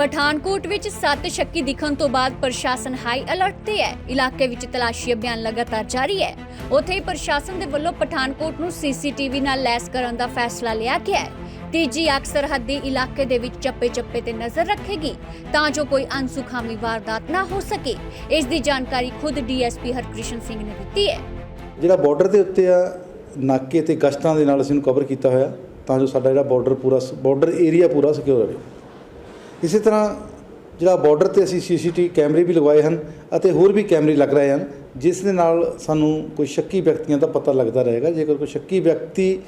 ਪਠਾਨਕੋਟ ਵਿੱਚ ਸੱਤ ਸ਼ੱਕੀ ਦਿਖਣ ਤੋਂ ਬਾਅਦ ਪ੍ਰਸ਼ਾਸਨ ਹਾਈ ਅਲਰਟ ਤੇ ਹੈ। ਇਲਾਕੇ ਵਿੱਚ ਤਲਾਸ਼ੀ ਅਭਿਆਨ ਲਗਾਤਾਰ ਜਾਰੀ ਹੈ। ਉੱਥੇ ਹੀ ਪ੍ਰਸ਼ਾਸਨ ਦੇ ਵੱਲੋਂ ਪਠਾਨਕੋਟ ਨੂੰ ਸੀਸੀਟੀਵੀ ਨਾਲ ਲੈਸ ਕਰਨ ਦਾ ਫੈਸਲਾ ਲਿਆ ਗਿਆ ਹੈ। ਤੀਜੀ ਅਕਸਰ ਹੱਦੀ ਇਲਾਕੇ ਦੇ ਵਿੱਚ ਚੱਪੇ-ਚੱਪੇ ਤੇ ਨਜ਼ਰ ਰੱਖੇਗੀ ਤਾਂ ਜੋ ਕੋਈ ਅਨਸੁਖਾਵੀ ਵਾਰਦਾਤ ਨਾ ਹੋ ਸਕੇ। ਇਸ ਦੀ ਜਾਣਕਾਰੀ ਖੁਦ ਡੀਐਸਪੀ ਹਰਕ੍ਰਿਸ਼ਨ ਸਿੰਘ ਨੇ ਦਿੱਤੀ ਹੈ। ਜਿਹੜਾ ਬਾਰਡਰ ਦੇ ਉੱਤੇ ਆ, ਨਾਕੇ ਤੇ ਗਸ਼ਤਾਂ ਦੇ ਨਾਲ ਅਸੀਂ ਨੂੰ ਕਵਰ ਕੀਤਾ ਹੋਇਆ ਤਾਂ ਜੋ ਸਾਡਾ ਜਿਹੜਾ ਬਾਰਡਰ ਪੂਰਾ ਬਾਰਡਰ ਏਰੀਆ ਪੂਰਾ ਸਿਕਿਉਰ ਰਹੇ। ਇਸੇ ਤਰ੍ਹਾਂ ਜਿਹੜਾ ਬਾਰਡਰ ਤੇ ਅਸੀਂ ਸੀਸੀਟੀਵੀ ਕੈਮਰੇ ਵੀ ਲਗਵਾਏ ਹਨ ਅਤੇ ਹੋਰ ਵੀ ਕੈਮਰੇ ਲੱਗ ਰਹੇ ਹਨ, ਜਿਸ ਦੇ ਨਾਲ ਸਾਨੂੰ ਕੋਈ ਸ਼ੱਕੀ ਵਿਅਕਤੀਆਂ ਦਾ ਪਤਾ ਲੱਗਦਾ ਰਹੇਗਾ। ਜੇਕਰ ਕੋਈ ਸ਼ੱਕੀ ਵਿਅਕਤੀ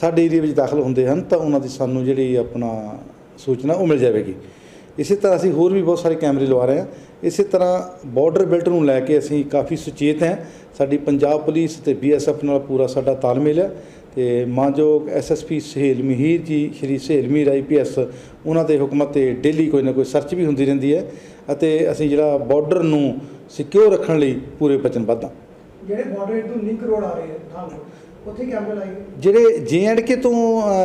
ਸਾਡੇ ਏਰੀਆ ਵਿੱਚ ਦਾਖਲ ਹੁੰਦੇ ਹਨ, ਤਾਂ ਉਹਨਾਂ ਦੀ ਸਾਨੂੰ ਜਿਹੜੀ ਆਪਣਾ ਸੂਚਨਾ ਉਹ ਮਿਲ ਜਾਵੇਗੀ। ਇਸੇ ਤਰ੍ਹਾਂ ਅਸੀਂ ਹੋਰ ਵੀ ਬਹੁਤ ਸਾਰੇ ਕੈਮਰੇ ਲਵਾ ਰਹੇ ਹਾਂ। ਇਸੇ ਤਰ੍ਹਾਂ ਬਾਰਡਰ ਬਿਲਟ ਨੂੰ ਲੈ ਕੇ ਅਸੀਂ ਕਾਫੀ ਸੁਚੇਤ ਹਾਂ। ਸਾਡੀ ਪੰਜਾਬ ਪੁਲਿਸ ਤੇ ਬੀਐਸਐਫ ਨਾਲ ਪੂਰਾ ਸਾਡਾ ਤਾਲਮੇਲ ਹੈ ਤੇ ਮਾਨਯੋਗ ਐਸਐਸਪੀ ਸਹੇਲ ਮਹੀਰ ਜੀ, ਸ਼੍ਰੀ ਸਹੇਲ ਮਹੀਰ ਆਈਪੀਐਸ ਉਹਨਾਂ ਦੇ ਹੁਕਮਾਂ ਤੇ ਡੇਲੀ ਕੋਈ ਨਾ ਕੋਈ ਸਰਚ ਵੀ ਹੁੰਦੀ ਰਹਿੰਦੀ ਹੈ ਅਤੇ ਅਸੀਂ ਜਿਹੜਾ ਬਾਰਡਰ ਨੂੰ ਸਿਕਿਉਰ ਰੱਖਣ ਲਈ ਪੂਰੇ ਵਚਨਬੱਧ ਹਾਂ। ਜਿਹੜੇ ਬਾਰਡਰ ਤੋਂ ਲਿੰਕ ਰੋਡ ਆ ਰਹੇ ਹੈ ਉੱਥੇ ਕੈਮਰੇ ਲਾਏ ਗਏ ਜਿਹੜੇ ਜੇਐਂਡਕੇ ਤੋਂ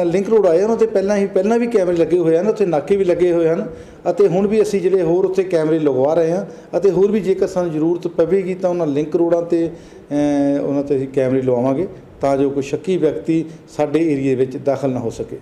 ਲਿੰਕ ਰੋਡ ਆਏ ਉਹਨਾਂ ਤੇ ਪਹਿਲਾਂ ਹੀ ਪਹਿਲਾਂ ਵੀ ਕੈਮਰੇ ਲੱਗੇ ਹੋਏ ਹਨ, ਉੱਥੇ ਨਾਕੇ ਵੀ ਲੱਗੇ ਹੋਏ ਹਨ, ਅਤੇ ਹੁਣ ਵੀ ਅਸੀਂ ਜਿਹੜੇ ਹੋਰ ਉੱਥੇ ਕੈਮਰੇ ਲਗਵਾ ਰਹੇ ਹਾਂ, ਅਤੇ ਹੋਰ ਵੀ ਜੇਕਰ ਸਾਨੂੰ ਜ਼ਰੂਰਤ ਪਵੇਗੀ ਤਾਂ ਉਹਨਾਂ ਲਿੰਕ ਰੋਡਾਂ ਤੇ ਉਹਨਾਂ ਤੇ ਅਸੀਂ ਕੈਮਰੇ ਲਵਾਵਾਂਗੇ, ਤਾਂ ਜੋ ਕੋਈ ਸ਼ੱਕੀ ਵਿਅਕਤੀ ਸਾਡੇ ਏਰੀਏ ਵਿੱਚ ਦਾਖਲ ਨਾ ਹੋ ਸਕੇ।